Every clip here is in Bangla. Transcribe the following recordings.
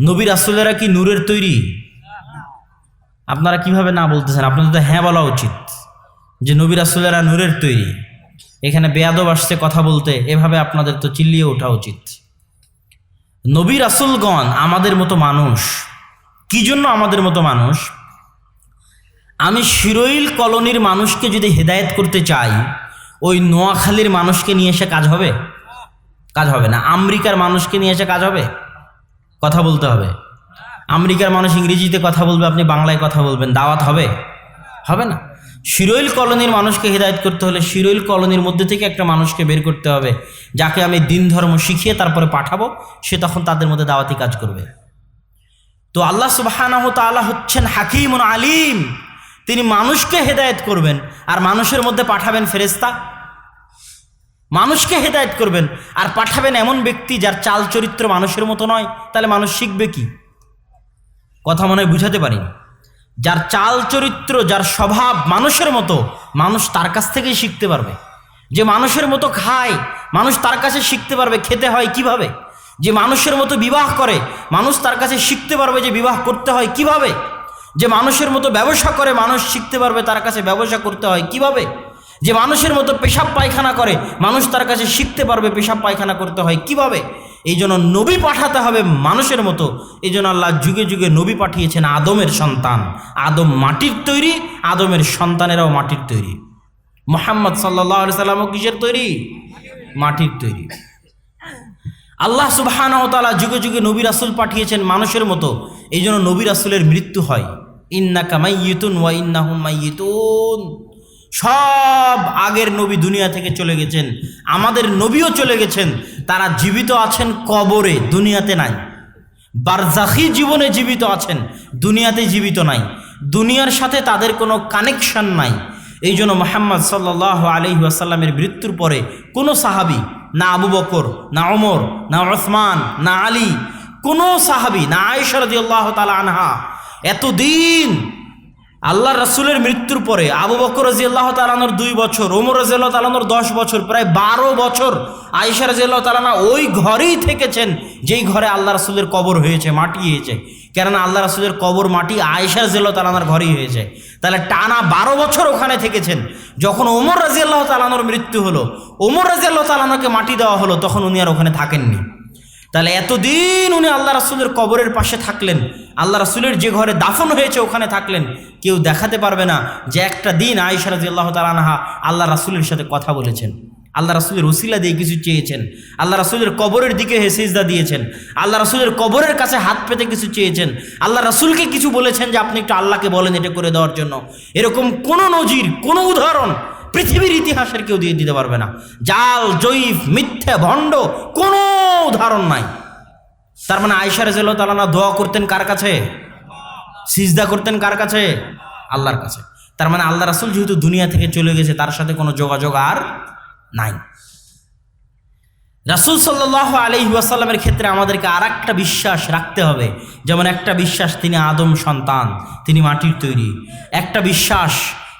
নবী রাসুলেরা কি নূরের তৈরি? আপনারা কীভাবে না বলতেছেন? আপনাদের তো হ্যাঁ বলা উচিত যে নবী রাসুলেরা নূরের তৈরি। এখানে বেয়াদব আসছে কথা বলতে, এভাবে আপনাদের তো চিল্লিয়ে ওঠা উচিত। নবী রাসুলগণ আমাদের মতো মানুষ। কি জন্য আমাদের মতো মানুষ? আমি শিরোইল কলোনির মানুষকে যদি হেদায়েত করতে চাই, ওই নোয়াখালীর মানুষকে নিয়ে এসে কাজ হবে? কাজ হবে না। আমেরিকার মানুষকে নিয়ে এসে কাজ হবে? কথা বলতে হবে। আমেরিকার মানুষ ইংরেজিতে কথা বলবে, আপনি বাংলায় কথা বলবেন, দাওয়াত হবে? হবে না। শিরোইল কলোনির মানুষকে হেদায়েত করতে হলে শিরোইল কলোনির মধ্যে থেকে একটা মানুষকে বের করতে হবে, যাকে আমি দিন ধর্ম শিখিয়ে তারপরে পাঠাবো, সে তখন তাদের মধ্যে দাওয়াতি কাজ করবে। তো আল্লাহ সুবাহানাহ তাআলা হচ্ছেন হাকিম আলিম। তিনি মানুষকে হেদায়েত করবেন, আর মানুষের মধ্যে পাঠাবেন ফেরেস্তা মানুষকে হেদায়েত করবেন আর পাঠাবেন এমন ব্যক্তি যার চাল চরিত্র মানুষের মতো নয়, তাহলে মানুষ শিখবে কি? কথা মনে হয় বুঝাতে পারি যার চাল চরিত্র, যার স্বভাব মানুষের মতো, মানুষ তার কাছ থেকেই শিখতে পারবে। যে মানুষের মতো খায়, মানুষ তার কাছে শিখতে পারবে খেতে হয় কীভাবে? যে মানুষের মতো বিবাহ করে, মানুষ তার কাছে শিখতে পারবে যে বিবাহ করতে হয় কীভাবে? যে মানুষের মতো ব্যবসা করে, মানুষ শিখতে পারবে তার কাছে ব্যবসা করতে হয় কীভাবে? যে মানুষের মতো পেশাব পায়খানা করে, মানুষ তার কাছে শিখতে পারবে পেশাব পায়খানা করতে হয় কীভাবে? এই জন্য নবী পাঠাতে হবে মানুষের মতো। এই জন্য আল্লাহ যুগে যুগে নবী পাঠিয়েছেন আদমের সন্তান। আদম মাটির তৈরি, আদমের সন্তানেরাও মাটির তৈরি। মোহাম্মদ সাল্লাহ সাল্লামও কিসের তৈরি? মাটির তৈরি। আল্লাহ সুবাহানতালা যুগে যুগে নবী রাসুল পাঠিয়েছেন মানুষের মতো। এই জন্য নবী রাসুলের মৃত্যু হয়। ইন্না কামাইয়িতুন ওয়া ইন্না ইন্নাহুম মাইয়িতুন। সব আগের নবী দুনিয়া থেকে চলে গেছেন, আমাদের নবীও চলে গেছেন, তারা জীবিত আছেন কবরে, দুনিয়াতে নাই। বারজাখি জীবনে জীবিত আছেন, দুনিয়াতে জীবিত নাই। দুনিয়ার সাথে তাদের কোনো কানেকশন নাই। এই জন্য মোহাম্মদ সাল্লাহ আলহি আসাল্লামের মৃত্যুর পরে কোনো সাহাবি, না আবু বকর, না ওমর, না ওসমান, না আলী, কোনো সাহাবি, না আয়সরদি আল্লাহ তালা আনহা, এতদিন আল্লাহ রাসুলের মৃত্যুর পরে আবু বকর রাজি আল্লাহ তালানোর দুই বছর, ওমর রাজি আল্লাহ তালানোর দশ বছর, প্রায় বারো বছর আয়েশা রাজি আল্লাহ তালানা ওই ঘরেই থেকেছেন যেই ঘরে আল্লাহ রাসুলের কবর হয়েছে, মাটি হয়েছে। কেননা আল্লাহ রাসুলের কবর, মাটি আয়েশা রাজি আল্লাহ তালানার ঘরেই হয়েছে। তাহলে টানা বারো বছর ওখানে থেকেছেন। যখন ওমর রাজি আল্লাহ তালানোর মৃত্যু হলো, ওমর রাজি আল্লাহ তালানোকে মাটি দেওয়া হলো, তখন উনি আর ওখানে থাকেননি। তাহলে এতদিন উনি আল্লাহ রাসুলের কবরের পাশে থাকলেন, আল্লাহ রাসুলের যে ঘরে দাফন হয়েছে ওখানে থাকলেন, কেউ দেখাতে পারবে না যে একটা দিন আয়সা রাজি আল্লাহ তালানহা আল্লাহ রাসুলের সাথে কথা বলেছেন। আল্লাহ রাসুলের উসিলা দিয়ে কিছু চেয়েছেন, আল্লাহ রাসুলের কবরের দিকে হেসিজদা দিয়েছেন, আল্লাহ রাসুলের কবরের কাছে হাত পেতে কিছু চেয়েছেন, আল্লাহ রাসুলকে কিছু বলেছেন যে আপনি একটু আল্লাহকে বলেন এটা করে দেওয়ার জন্য। এরকম কোনো নজির, কোনো উদাহরণ পৃথিবীর ইতিহাসের কেউ দিয়ে দিতে পারবে না। জাল জয়ীফ মিথ্যে, ভণ্ড, কোনো উদাহরণ নাই। তার মানে আয়সা রেজাল তালানা দোয়া করতেন কার কাছে? সিজদা করতেন কার কাছে? আল্লাহর কাছে। তার মানে আল্লাহ রাসুল যেহেতু দুনিয়া থেকে চলে গেছে, তার সাথে কোনো যোগাযোগ আর নাই। রাসুল সাল্লাহ আলহি ওয়াসাল্লামের ক্ষেত্রে আমাদেরকে আর একটা বিশ্বাস রাখতে হবে। যেমন একটা বিশ্বাস, তিনি আদম সন্তান, তিনি মাটির তৈরি। একটা বিশ্বাস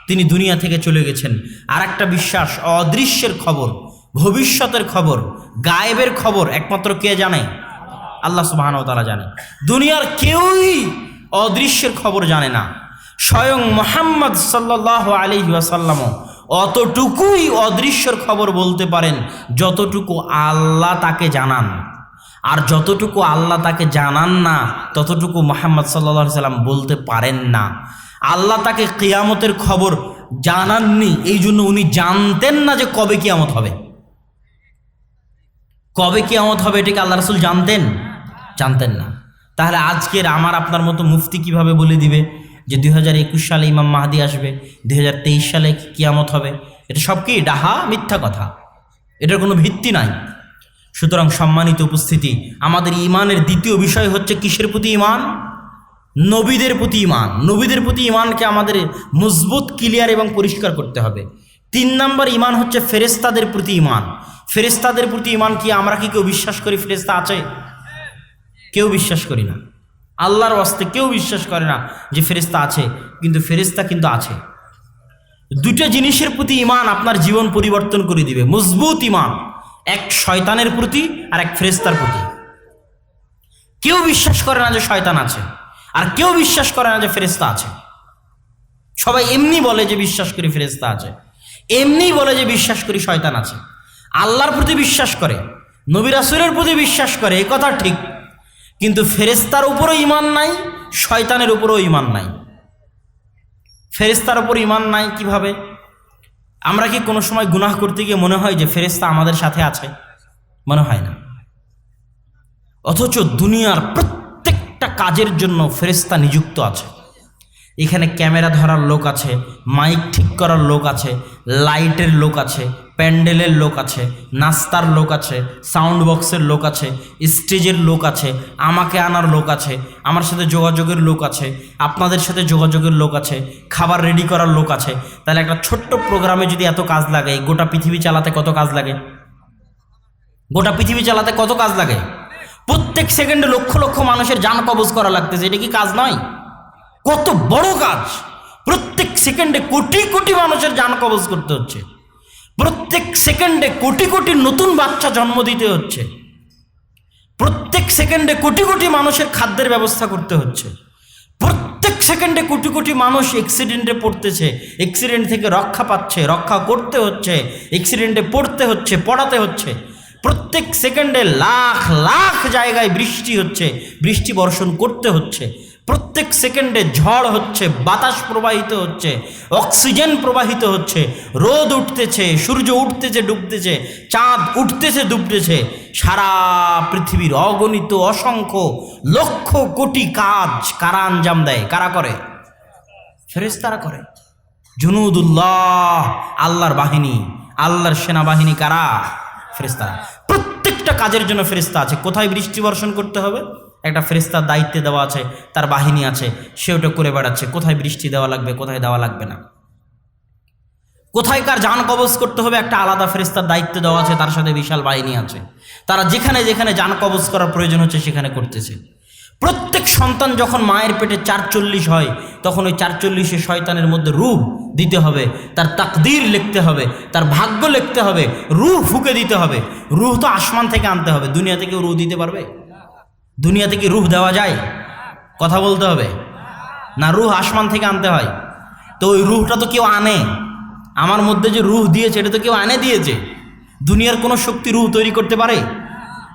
তিনি দুনিয়া থেকে চলে গেছেন। আর একটা বিশ্বাস, অদৃশ্যের খবর, ভবিষ্যতের খবর, গায়েবের খবর, একমাত্র কে জানে? আল্লাহ সুবাহান তারা জানে। দুনিয়ার কেউই অদৃশ্যের খবর জানে না। স্বয়ং মোহাম্মদ সাল্লাহ আলহি আসাল্লামও অতটুকুই অদৃশ্যর খবর বলতে পারেন যতটুকু আল্লাহ তাকে জানান। আর যতটুকু আল্লাহ তাকে জানান না, ততটুকু মোহাম্মদ সাল্লা সাল্লাম বলতে পারেন না। আল্লাহ তাকে কেয়ামতের খবর জানাননি, এই জন্য উনি জানতেন না যে কবে কেয়ামত হবে। কবে কিয়ামত হবে এটাকে আল্লাহ রসুল জানতেন? জানতেন না। তাহলে আজকের আমার আপনার মতো মুফতি কীভাবে বলে দিবে যে দুই হাজার একুশ সালে ইমাম মাহাদি আসবে, দুই হাজার তেইশ সালে কিয়ামত হবে? এটা সব কি ডাহা, মিথ্যা কথা? এটার কোনো ভিত্তি নাই। সুতরাং সম্মানিত উপস্থিতি, আমাদের ইমানের দ্বিতীয় বিষয় হচ্ছে কিসের প্রতি ইমান? নবীদের প্রতি ইমান নবীদের প্রতি ইমানকে আমাদের মজবুত, ক্লিয়ার এবং পরিষ্কার করতে হবে। তিন নম্বর ইমান হচ্ছে ফেরেস্তাদের প্রতি ইমান ফেরেস্তাদের প্রতি ইমান কি আমরা কি কেউ বিশ্বাস করি? ফেরেস্তা আছে? কেউ বিশ্বাস করি না। আল্লাহর ওয়াস্তে কেউ বিশ্বাস করে না যে ফেরিস্তা আছে, কিন্তু ফেরিস্তা কিন্তু আছে। দুটো জিনিসের প্রতি ইমান আপনার জীবন পরিবর্তন করে দিবে। মজবুত ইমান এক শয়তানের প্রতি আর এক ফেরেস্তার প্রতি। কেউ বিশ্বাস করে না যে শয়তান আছে। আর কেউ বিশ্বাস করে না যে ফেরেস্তা আছে। সবাই এমনি বলে যে বিশ্বাস করি ফেরেস্তা আছে। এমনি বলে যে বিশ্বাস করি শয়তান আছে। আল্লাহর প্রতি বিশ্বাস করে, নবী রাসূলের প্রতি বিশ্বাস করে এই কথা ঠিক। কিন্তু ফেরেস্তার উপরও ইমান নাই, শয়তানের উপরও ইমান নাই। ফেরেস্তার উপর ইমান নাই কীভাবে? আমরা কি কোনো সময় গুনাহ করতে গিয়ে মনে হয় যে ফেরেস্তা আমাদের সাথে আছে? মনে হয় না। অথচ দুনিয়ার প্রত্যেকটা কাজের জন্য ফেরেস্তা নিযুক্ত আছে এখানে ক্যামেরা ধরার লোক আছে মাইক ঠিক করার লোক আছে লাইটের লোক আছে প্যান্ডেলের লোক আছে নাস্তার লোক আছে সাউন্ড বক্সের লোক আছে স্টেজের লোক আছে আমাকে আনার লোক আছে আমার সাথে যোগাযোগের লোক আছে আপনাদের সাথে যোগাযোগের লোক আছে খাবার রেডি করার লোক আছে তাহলে একটা ছোট্ট প্রোগ্রামে যদি এত কাজ লাগে গোটা পৃথিবী চালাতে কত কাজ লাগে গোটা পৃথিবী চালাতে কত কাজ লাগে প্রত্যেক সেকেন্ডে লক্ষ লক্ষ মানুষের যান কবজ করা লাগতেছে। এটা কি কাজ নয়? কত বড় কাজ। প্রত্যেক সেকেন্ডে কোটি কোটি মানুষের যান কবজ করতে হচ্ছে। প্রত্যেক সেকেন্ডে কোটি কোটি নতুন বাচ্চা জন্ম দিতে হচ্ছে। প্রত্যেক সেকেন্ডে কোটি কোটি মানুষের খাদ্যের ব্যবস্থা করতে হচ্ছে। প্রত্যেক সেকেন্ডে কোটি কোটি মানুষ অ্যাক্সিডেন্টে পড়তেছে। অ্যাক্সিডেন্ট থেকে রক্ষা পাচ্ছে, রক্ষা করতে হচ্ছে। অ্যাক্সিডেন্টে পড়তে হচ্ছে, পড়াতে হচ্ছে। প্রত্যেক সেকেন্ডে লাখ লাখ জায়গায় বৃষ্টি হচ্ছে, বৃষ্টি বর্ষণ করতে হচ্ছে। প্রত্যেক সেকেন্ডে ঝড় হচ্ছে, বাতাস প্রবাহিত হচ্ছে, অক্সিজেন প্রবাহিত হচ্ছে, রোদ উঠতেছে, সূর্য উঠতেছে, ডুবতেছে, চাঁদ উঠতেছে, ডুবতেছে। সারা পৃথিবীর অগণিত অসংখ্য লক্ষ কোটি কাজ কারা আঞ্জাম দেয়? কারা করে? ফেরেস্তারা করে। জুনুদুল্লাহ, আল্লাহর বাহিনী, আল্লাহর সেনাবাহিনী কারা? ফেরেশতারা। প্রত্যেকটা কাজের জন্য ফেরিস্তা আছে। কোথায় বৃষ্টি বর্ষণ করতে হবে? একটা ফেরিস্তার দায়িত্বে দেওয়া আছে, তার বাহিনী আছে, সে ওটা করে বেড়াচ্ছে। কোথায় বৃষ্টি দেওয়া লাগবে, কোথায় দেওয়া লাগবে না? কোথায় কার যান কবজ করতে হবে, একটা আলাদা ফেরিস্তার দায়িত্ব দেওয়া আছে, তার সাথে বিশাল বাহিনী আছে। তারা যেখানে যেখানে যান কবজ করার প্রয়োজন হচ্ছে, সেখানে করতেছে। প্রত্যেক সন্তান যখন মায়ের পেটে চারচল্লিশ হয়, তখন ওই চারচল্লিশে শয়তানের মধ্যে রূহ দিতে হবে, তার তাকদির লিখতে হবে, তার ভাগ্য লিখতে হবে, রুহ ফুকে দিতে হবে। রুহ তো আসমান থেকে আনতে হবে দুনিয়া থেকে রুহ দিতে পারবে? দুনিয়া থেকে রুহ দেওয়া যায়? কথা বলতে হবে। না, রুহ আসমান থেকে আনতে হয়। তো ওই রুহটা তো কেউ আনে। আমার মধ্যে যে রুহ দিয়েছে, এটা তো কেউ আনে দিয়েছে। দুনিয়ার কোনো শক্তি রুহ তৈরি করতে পারে?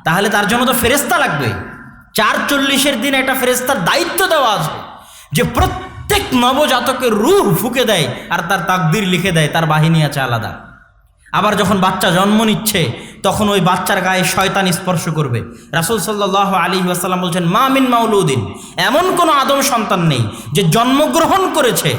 তাহলে তার জন্য তো ফেরেস্তা লাগবে। চার চল্লিশের দিন একটা ফেরেস্তার দায়িত্ব দেওয়া আছে যে প্রত্যেক নবজাতকের রুহ ফুকে দেয় আর তার তাকদির লিখে দেয়, তার বাহিনী আছে আলাদা। আবার যখন বাচ্চা জন্ম নিচ্ছে, তখন ওই বাচ্চার গায়ে শয়তান স্পর্শ করবে। রাসুল সাল্লাহ আলী আসাল্লাম বলছেন, মা মিন মাউলুদ্দিন এমন কোনো আদম সন্তান নেই যে জন্মগ্রহণ করেছে।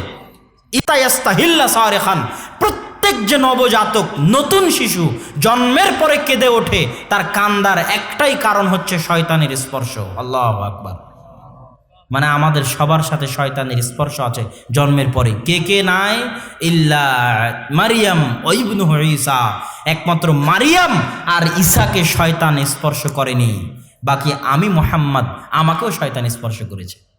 ইতায়াস্তাহিল্লা সারে খান প্রত্যেক যে নবজাতক নতুন শিশু জন্মের পরে কেঁদে ওঠে, তার কান্দার একটাই কারণ হচ্ছে শয়তানের স্পর্শ। আল্লাহ আকবার। মানে আমাদের সবার সাথে শয়তানের স্পর্শ আছে জন্মের পরে। কে কে নাই? ইল্লা মারিয়াম ওইবনু ঈসা। একমাত্র মারিয়াম আর ঈসাকে শয়তান স্পর্শ করেনি। বাকি আমি মোহাম্মদ, আমাকেও শয়তান স্পর্শ করেছে।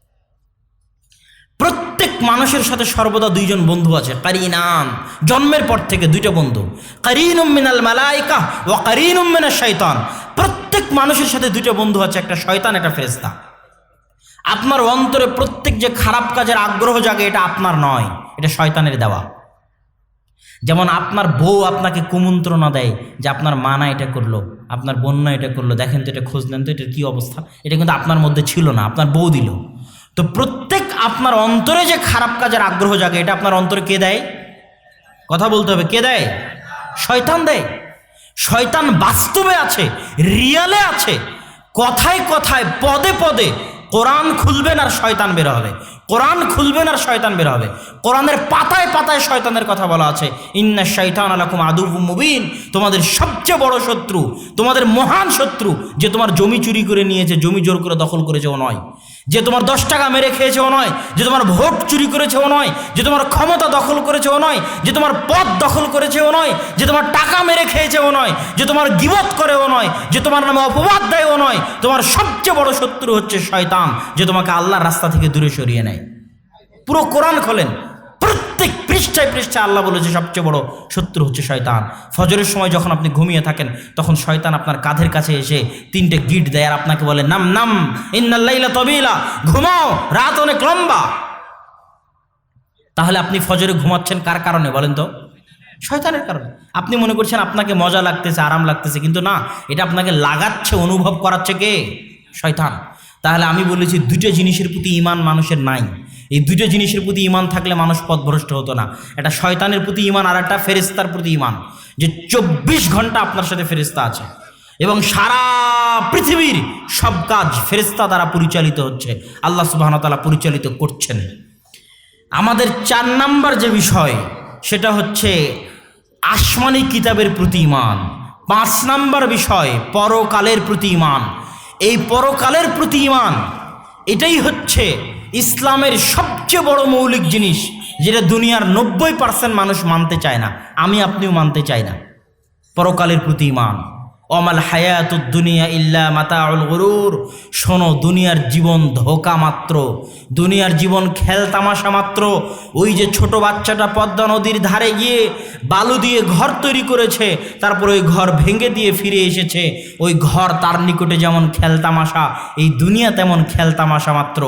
প্রত্যেক মানুষের সাথে সর্বদা দুইজন বন্ধু আছে কারিনান জন্মের পর থেকে দুইটা বন্ধু। কারিনুম মিনাল মালাইকা ও কারিনুম মিনাল শয়তান প্রত্যেক মানুষের সাথে দুইটা বন্ধু আছে, একটা শয়তান, একটা ফেরেশতা। আপনার অন্তরে প্রত্যেক যে খারাপ কাজের আগ্রহ জাগে, এটা আপনার নয়, এটা শয়তানের দেওয়া। যেমন আপনার বউ আপনাকে কুমন্ত্রণা দেয় যে আপনার মা না এটা করল, আপনার বন্যা এটা করল, দেখেন তো এটা খোঁজ নেন তো এটার কী অবস্থা? এটা কিন্তু আপনার মধ্যে ছিল না, আপনার বউ দিল। তো প্রত্যেক আপনার অন্তরে যে খারাপ কাজের আগ্রহ জাগে, এটা আপনার অন্তরে কে দেয়? কথা বলতে হবে, কে দেয়? শয়তান দেয়। শয়তান বাস্তবে আছে, রিয়ালে আছে। কথায় কথায়, পদে পদে কোরআন খুলবেন আর শয়তান বের হবে। কোরআন খুলবেন আর শয়তান বের হবে। কোরআনের পাতায় পাতায় শয়তানের কথা বলা আছে। ইন্না শৈতান আলাকুম আদু মুবিন। তোমাদের সবচেয়ে বড় শত্রু, তোমাদের মহান শত্রু, যে তোমার জমি চুরি করে নিয়েছে, জমি জোর করে দখল করেছে, ও নয়। যে তোমার দশ টাকা মেরে খেয়েছে ও নয়, যে তোমার ভোট চুরি করেছে ও নয়, যে তোমার ক্ষমতা দখল করেছে ও নয়, যে তোমার পদ দখল করেছে ও নয়, যে তোমার টাকা মেরে খেয়েছে ও নয়, যে তোমার গিবত করেও নয়, যে তোমার নামে অপবাদ দেয় ও নয়, তোমার সবচেয়ে বড় শত্রু হচ্ছে শয়তান, যে তোমাকে আল্লাহর রাস্তা থেকে দূরে সরিয়ে নেয়। পুরো কোরআন খোলেন। প্রত্যেক পৃষ্ঠায় পৃষ্ঠায় আল্লাহ বলেছে, সবচেয়ে বড় শত্রু হচ্ছে শয়তান। ফজরের সময় যখন আপনি ঘুমিয়ে থাকেন, তখন শয়তান আপনার কাঁধের কাছে এসে তিনটে গিট দেয় আর আপনাকে বলে, নাম নাম ইন্নাল্লাইলা তবিলা, ঘুমাও, রাত অনেক লম্বা। তাহলে আপনি ফজরে ঘুমাচ্ছেন কার কারণে বলেন তো? শয়তানের কারণে। আপনি মনে করছেন আপনাকে মজা লাগতেছে, আরাম লাগতেছে, কিন্তু না, এটা আপনাকে লাগাচ্ছে, অনুভব করাচ্ছে কে? শয়তান। তাহলে আমি বলেছি দুটো জিনিসের প্রতি ইমান মানুষের নাই। এই দুটো জিনিসের প্রতি ইমান থাকলে মানুষ পথভ্রষ্ট হতো না। এটা শয়তানের প্রতি ইমান আর একটা ফেরিস্তার প্রতি ইমান যে চব্বিশ ঘণ্টা আপনার সাথে ফেরিস্তা আছে। এবং সারা পৃথিবীর সব কাজ ফেরিস্তা দ্বারা পরিচালিত হচ্ছে। আল্লাহ সুবাহতালা পরিচালিত করছেন। আমাদের চার নাম্বার যে বিষয়, সেটা হচ্ছে আসমানি কিতাবের প্রতি ইমান পাঁচ নাম্বার বিষয়, পরকালের প্রতি ইমান এই পরকালের প্রতি ইমান এটাই হচ্ছে ইসলামের সবচেয়ে বড় মৌলিক জিনিস যেটা দুনিয়ার নব্বই পার্সেন্ট মানুষ মানতে চায় না, আমি আপনিও মানতে চাই না। পরকালের প্রতি ইমান অমাল হায়াতুদ দুনিয়া ইল্লা মাতাউল গরুর। শোনো, দুনিয়ার জীবন ধোকা মাত্র। দুনিয়ার জীবন খেল তামাশা মাত্র। ওই যে ছোট বাচ্চাটা পদ্মা নদীর ধারে গিয়ে বালু দিয়ে ঘর তৈরি করেছে, তারপর ওই ঘর ভেঙে দিয়ে ফিরে এসেছে। ওই ঘর তার নিকটে যেমন খেল তামাশা, এই দুনিয়া তেমন খেল তামাশা মাত্র।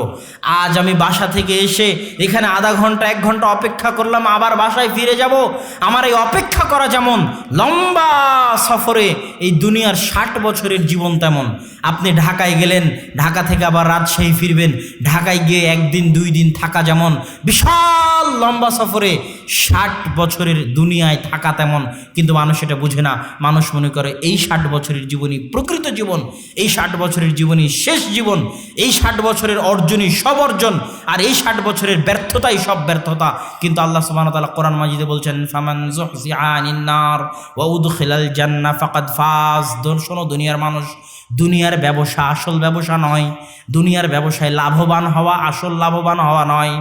আজ আমি বাসা থেকে এসে এখানে আধা ঘণ্টা, এক ঘণ্টা অপেক্ষা করলাম, আবার বাসায় ফিরে যাব। আমার এই অপেক্ষা করা যেমন লম্বা সফরে এই দুনিয়ার ষাট বছরের জীবন তেমন। আপনি ঢাকায় গেলেন, ঢাকা থেকে আবার রাজশাহী ফিরবেন, ঢাকায় গিয়ে একদিন, দুই দিন থাকা যেমন বিশাল লম্বা সফরে ষাট বছরের দুনিয়ায় থাকা তেমন, কিন্তু মানুষ এটা বুঝে না। মানুষ মনে করে, এই ষাট বছরের জীবনই প্রকৃত জীবন, এই ষাট বছরের জীবনই শেষ জীবন, এই ষাট বছরের অর্জনই সব অর্জন, আর এই ষাট বছরের ব্যর্থতাই সব ব্যর্থতা। কিন্তু আল্লাহ সুবহানাহু ওয়া তাআলা কোরআন মাজিদে বলছেন, ফামান ফাকাদ ফাজ। দুনিয়ার মানুষ দুনিয়ার ব্যবসা আসল ব্যবসা নয়। দুনিয়ার ব্যবসায় লাভবান হওয়া আসল লাভবান হওয়া নয়।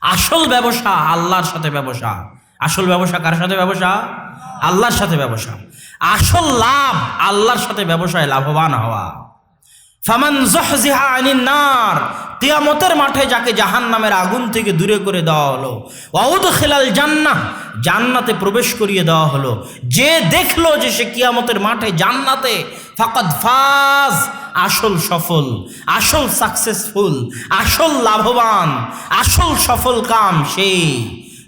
আসল ব্যবসা আল্লাহর সাথে ব্যবসা। আসল ব্যবসা কার সাথে ব্যবসা? আল্লাহর সাথে ব্যবসা। আসল লাভ আল্লাহর সাথে ব্যবসায় লাভবান হওয়া। ফামান জহজিহা আনিন নার কিয়ামতের মাঠে যাকে জাহান নামের আগুন থেকে দূরে করে দেওয়া হলো। অউদ খেলাল জান্না জান্নাতে প্রবেশ করিয়ে দেওয়া হলো। যে দেখল যে সে কিয়ামতের মাঠে জান্নাতে, ফাকাদ ফাজ, আসল সফল, আসল সাকসেসফুল আসল লাভবান, আসল সফল কাম সেই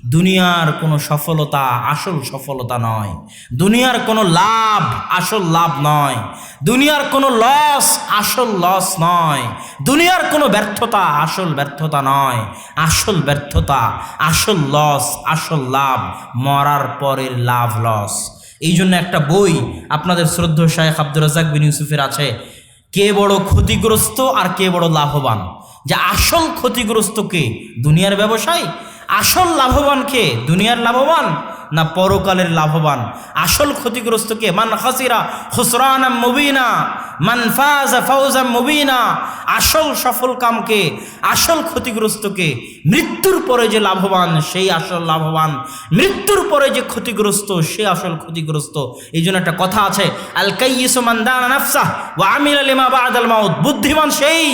দুনিয়ার কোনো সফলতা আসল সফলতা নয়। দুনিয়ার কোনো লাভ আসল লাভ নয়। দুনিয়ার কোনো লস আসল লস নয়। দুনিয়ার কোনো ব্যর্থতা আসল ব্যর্থতা নয়। আসল ব্যর্থতা, আসল লস আসল লাভ, মরার পরের লাভ লস এই জন্য একটা বই আপনাদের শ্রদ্ধ শাহেখ আব্দুর রাজাক বিন ইউসুফের আছে, কে বড় ক্ষতিগ্রস্ত আর কে বড় লাভবান? যে আসল ক্ষতিগ্রস্ত কে দুনিয়ার ব্যবসায় আসল লাভবান কে? দুনিয়ার লাভবান না পরকালের লাভবান? আসল ক্ষতিগ্রস্ত কে? মান খাসিরা খুসরান মুবিনা, মান ফাজা ফাউজা মুবিনা। আসল সফল কামকে আসল ক্ষতিগ্রস্ত কে? মৃত্যুর পরে যে লাভবান, সেই আসল লাভবান। মৃত্যুর পরে যে ক্ষতিগ্রস্ত, সে আসল ক্ষতিগ্রস্ত। এই জন্য একটা কথা আছে, আল কাইয়িসু মান দানা নাফসাহ ওয়া আমিলা লিমা বাদাল মাউত। বুদ্ধিমান সেই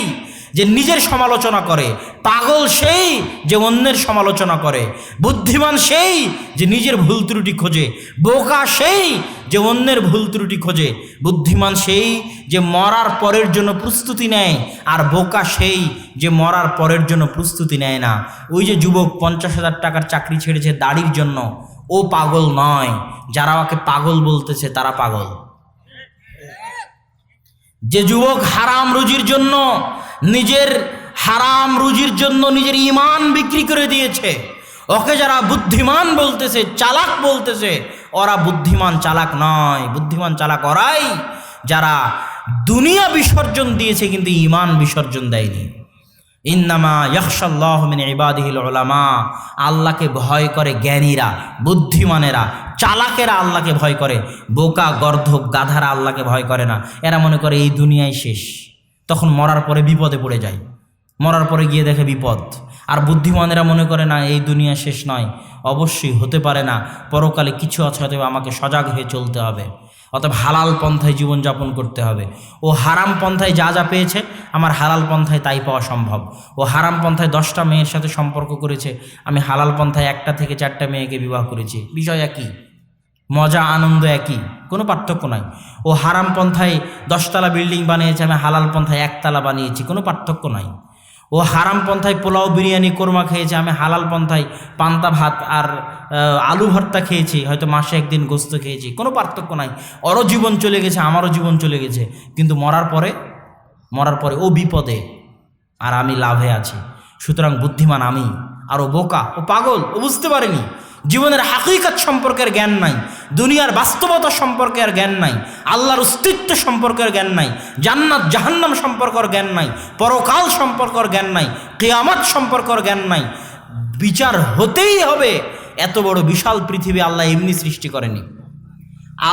যে নিজের সমালোচনা করে, পাগল সেই যে অন্যের সমালোচনা করে, বুদ্ধিমান সেই যে নিজের ভুল ত্রুটি খোঁজে, বোকা সেই যে অন্যের ভুল ত্রুটি খোঁজে, বুদ্ধিমান সেই যে মরার পরের জন্য প্রস্তুতি নেয়, আর বোকা সেই যে মরার পরের জন্য প্রস্তুতি নেয় না। ওই যে যুবক পঞ্চাশ হাজার টাকার চাকরি ছেড়েছে দাড়ির জন্য, ও পাগল নয়। যারা ওকে পাগল বলতেছে, তারা পাগল। যে যুবক হারাম রুজির জন্য নিজের হারাম রুজির জন্য নিজের ইমান বিক্রি করে দিয়েছে। ওকে যারা বুদ্ধিমান বলতেছে, চালাক বলতেছে, ওরা বুদ্ধিমান চালাক নয়। বুদ্ধিমান চালাক ওরাই যারা দুনিয়া বিসর্জন দিয়েছে কিন্তু ইমান বিসর্জন দেয়নি। ইন্নামা ইয়াকশাল্লাহ মিন ইবাদিহিল উলামা। আল্লাহকে ভয় করে জ্ঞানীরা, বুদ্ধিমানেরা, চালাকেরা আল্লাহকে ভয় করে, বোকা, গর্ধব, গাধারা আল্লাহকে ভয় করে না। এরা মনে করে এই দুনিয়ায় শেষ। তখন মরার পরে বিপদে পড়ে যায়। মরার পরে গিয়ে দেখে বিপদ। আর বুদ্ধিমানেরা মনে করে, না, এই দুনিয়া শেষ নয়। অবশ্যই হতে পারে না। পরকালে কিছু আছে হয়তো আমাকে সজাগ হয়ে চলতে হবে। অতএব হালাল পন্থায় জীবনযাপন করতে হবে। ও হারাম পন্থায় যা যা পেয়েছে, আমার হালাল পন্থায় তাই পাওয়া সম্ভব। ও হারাম পন্থায় দশটা মেয়ের সাথে সম্পর্ক করেছে, আমি হালাল পন্থায় একটা থেকে চারটা মেয়েকে বিবাহ করেছি। বিষয় একই। মজা, আনন্দ একই, কোনো পার্থক্য নাই। ও হারাম পন্থায় দশতলা বিল্ডিং বানিয়েছে, আমি হালাল পন্থায় একতলা বানিয়েছি, কোনো পার্থক্য নাই। ও হারাম পন্থায় পোলাও বিরিয়ানি কোরমা খেয়েছে, আমি হালাল পন্থায় পান্তা ভাত আর আলু ভর্তা খেয়েছি, হয়তো মাসে একদিন গোস্ত খেয়েছি, কোনো পার্থক্য নাই। ওরও জীবন চলে গেছে, আমারও জীবন চলে গেছে, কিন্তু মরার পরে মরার পরে ও বিপদে, আর আমি লাভে আছি। সুতরাং বুদ্ধিমান আমি আর ও বোকা, ও পাগল, ও বুঝতে পারেনি। জীবনের হাকিকাত সম্পর্কের জ্ঞান নাই, দুনিয়ার বাস্তবতা সম্পর্কের জ্ঞান নাই, আল্লাহর অস্তিত্ব সম্পর্কের জ্ঞান নাই, জান্নাত, জাহান্নাম সম্পর্কের জ্ঞান নাই, পরকাল সম্পর্কের জ্ঞান নাই, কেয়ামত সম্পর্কের জ্ঞান নাই। বিচার হতেই হবে, এত বড় বিশাল পৃথিবী আল্লাহ এমনি সৃষ্টি করেনি।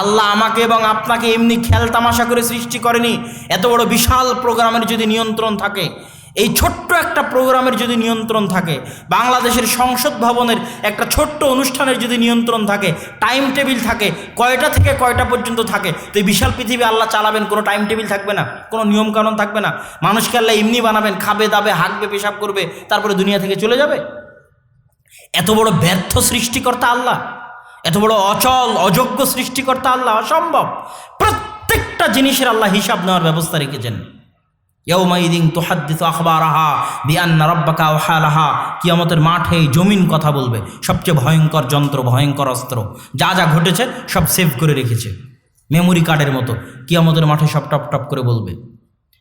আল্লাহ আমাকে এবং আপনাকে এমনি খেল তামাশা করে সৃষ্টি করেনি, এত বড় বিশাল প্রোগ্রামের যদি নিয়ন্ত্রণ থাকে এই ছোট্ট একটা প্রোগ্রামের যদি নিয়ন্ত্রণ থাকে, বাংলাদেশের সংসদ ভবনের একটা ছোট্ট অনুষ্ঠানের যদি নিয়ন্ত্রণ থাকে টাইম টেবিল থাকে, কয়টা থেকে কয়টা পর্যন্ত থাকে, তো এই বিশাল পৃথিবী আল্লাহ চালাবেন, কোনো টাইম টেবিল থাকবে না, কোনো নিয়মকানুন থাকবে না। মানুষকে আল্লাহ এমনি বানাবেন, খাবে, দাবে, হাঁকবে, পেশাব করবে, তারপরে দুনিয়া থেকে চলে যাবে। এত বড় ব্যর্থ সৃষ্টিকর্তা আল্লাহ, এত বড় অচল, অযোগ্য সৃষ্টিকর্তা আল্লাহ অসম্ভব। প্রত্যেকটা জিনিসের আল্লাহ হিসাব নেওয়ার ব্যবস্থা রেখেছেন। ইয়ৌমাইদিন তোহাদ্দিত আখবরাহা বিয়ান্না রব্বাকা ওহালাহা। কিয়ামতের মাঠে জমিন কথা বলবে। সবচেয়ে ভয়ঙ্কর যন্ত্র, ভয়ঙ্কর অস্ত্র। যা যা ঘটেছে সব সেভ করে রেখেছে। মেমোরি কার্ডের মতো। কিয়ামতের মাঠে সব টপ টপ করে বলবে।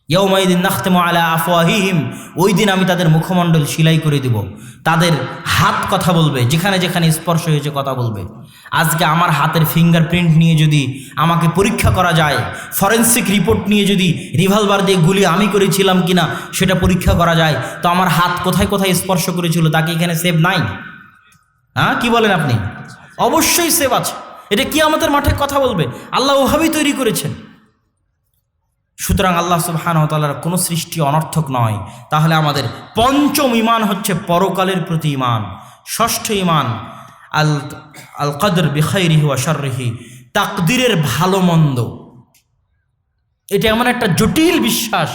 ইয়ৌমাইদিন নাখতেম আলা আফওয়াহিহিম, ওই দিন আমি তাদের মুখমণ্ডল সিলাই করে দিব। তাদের হাত কথা বলবে, যেখানে যেখানে স্পর্শ হয়েছে কথা বলবে। আজকে আমার হাতের ফিঙ্গারপ্রিন্ট নিয়ে যদি আমাকে পরীক্ষা করা যায় ফরেন্সিক রিপোর্ট নিয়ে যদি রিভলভার দিয়ে গুলি আমি করেছিলাম কিনা সেটা পরীক্ষা করা যায়, তো আমার হাত কোথায় কোথায় স্পর্শ করেছিল তাকে এখানে সেভ নাই? হ্যাঁ কি বলেন আপনি? অবশ্যই সেভ আছে। এটা কি আমাদের মাঠে কথা বলবে। আল্লাহ ওভাবেই তৈরি করেছেন। সুতরাং আল্লাহ সুবাহানতালার কোনো সৃষ্টি অনর্থক নয়। তাহলে আমাদের পঞ্চম ইমান হচ্ছে পরকালের প্রতি ইমান ষষ্ঠ ইমান আল আল কদর বিখাইরিহি ওয়াশারিহি তাকদিরের ভালো মন্দ। এটা এমন একটা জটিল বিশ্বাস,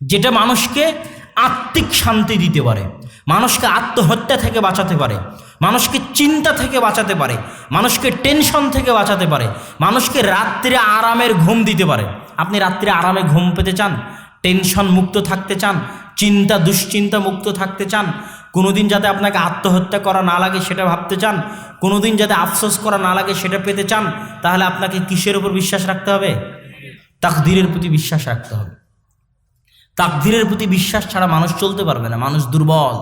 যেটা মানুষকে আত্মিক শান্তি দিতে পারে। মানুষকে আত্মহত্যা থেকে বাঁচাতে পারে। মানুষকে চিন্তা থেকে বাঁচাতে পারে। মানুষকে টেনশন থেকে বাঁচাতে পারে। মানুষকে রাত্রে আরামের ঘুম দিতে পারে। আপনি রাত্রে আরামে ঘুম পেতে চান, টেনশন মুক্ত থাকতে চান, চিন্তা দুশ্চিন্তা মুক্ত থাকতে চান, কোনোদিন যাতে আপনাকে আত্মহত্যা করা না লাগে সেটা ভাবতে চান, কোনোদিন যাতে আফসোস করা না লাগে সেটা পেতে চান, তাহলে আপনাকে কিসের উপর বিশ্বাস রাখতে হবে? তাকদিরের প্রতি বিশ্বাস রাখতে হবে। তাকদিরের প্রতি বিশ্বাস ছাড়া মানুষ চলতে পারবে না, মানুষ দুর্বল।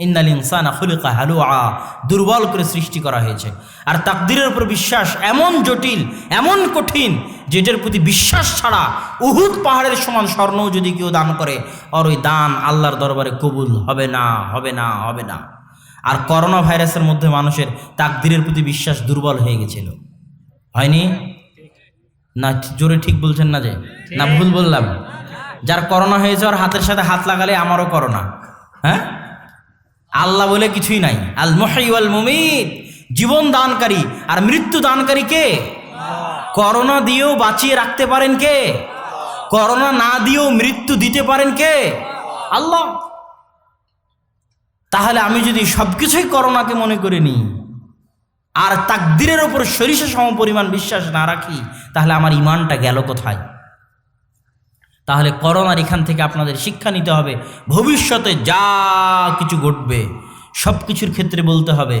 ইন্নাল ইনসান খুলিকা হালুয়া, দুর্বল করে সৃষ্টি করা হয়েছে। আর তাকদিরের উপর বিশ্বাস এমন জটিল, এমন কঠিন, যেটার প্রতি বিশ্বাস ছাড়া উহুদ পাহাড়ের সমান স্বর্ণও যদি কেউ দান করে, আর ওই দান আল্লাহর দরবারে কবুল হবে না হবে না হবে না। আর করোনা ভাইরাসের মধ্যে মানুষের তাকদিরের প্রতি বিশ্বাস দুর্বল হয়ে গেছিল। হয়নি? না, জোরে ঠিক বলছেন না যে? না, ভুল বললাম। যার করোনা হয়েছে, ওর হাতের সাথে হাত লাগালে আমারও করোনা। হ্যাঁ? আল্লাহ বলে কিছুই নাই। আল মহাইওয়াল মুমিত জীবন দানকারী। আর মৃত্যু দানকারী কে? করোনা দিয়েও বাঁচিয়ে রাখতে পারেন কে? করোনা না দিয়েও মৃত্যু দিতে পারেন কে? আল্লাহ। তাহলে আমি যদি সব কিছুই করোনাকে মনে করে নিই, আর তাকদিরের ওপর সরিষা সম পরিমাণ বিশ্বাস না রাখি, তাহলে আমার ইমানটা গেল কোথায়? তাহলে করোনার এখান থেকে আপনাদের শিক্ষা নিতে হবে। ভবিষ্যতে যা কিছু ঘটবে, সব কিছুর ক্ষেত্রে বলতে হবে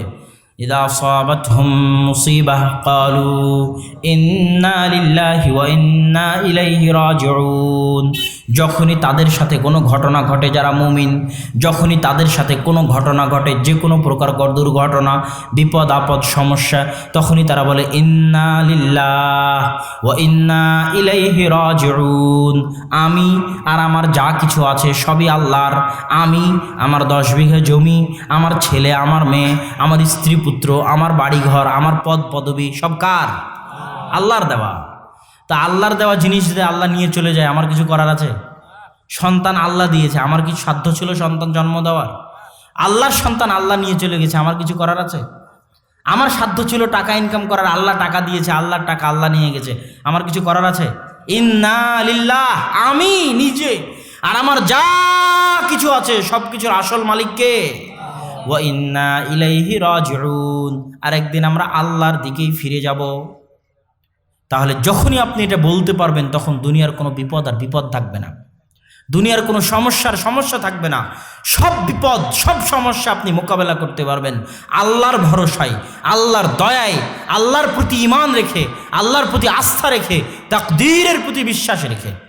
ওয়া ইন্না ইলাইহি রাজিউন। যখনই তাদের সাথে কোনো ঘটনা ঘটে, যারা মুমিন, যখনই তাদের সাথে কোনো ঘটনা ঘটে, যে কোনো প্রকার দুর্ঘটনা, বিপদ, আপদ, সমস্যা, তখনই তারা বলে, ইন্না লিল্লাহ ও ইন্না ইলাইহি রাজিউন। আমি আর আমার যা কিছু আছে সবই আল্লাহর। আমি আমার দশ বিঘা জমি, আমার ছেলে, আমার মেয়ে, আমার স্ত্রী পুত্র, আমার বাড়িঘর, আমার পদ পদবী সব কার? আল্লাহর দেওয়া। তা আল্লাহর দেওয়া জিনিস যদি আল্লাহ নিয়ে চলে যায়, আমার কিছু করার আছে? সন্তান আল্লাহ দিয়েছে, আমার কিছু সাধ্য ছিল সন্তান জন্ম দেওয়ার? আল্লাহর সন্তান আল্লাহ নিয়ে চলে গেছে, আমার কিছু করার আছে? আমার সাধ্য ছিল টাকা ইনকাম করার, আল্লাহ টাকা দিয়েছে, আল্লাহর টাকা আল্লাহ নিয়ে গেছে, আমার কিছু করার আছে? ইন্না লিল্লাহ, আমি নিজে, আর আমার যা কিছু আছে সব কিছুর আসল মালিককে। ওয়া ইন্না ইলাইহি রাজিউন আর একদিন আমরা আল্লাহর দিকেই ফিরে যাব। তাহলে যখনই আপনি এটা বলতে পারবেন, তখন দুনিয়ার কোনো বিপদ আর বিপদ থাকবে না। দুনিয়ার কোনো সমস্যার সমস্যা থাকবে না। সব বিপদ, সব সমস্যা আপনি মোকাবেলা করতে পারবেন। আল্লাহর ভরসায়, আল্লাহর দয়ায়, আল্লাহর প্রতি ইমান রেখে, আল্লাহর প্রতি আস্থা রেখে, তাকদীরের প্রতি বিশ্বাস রেখে।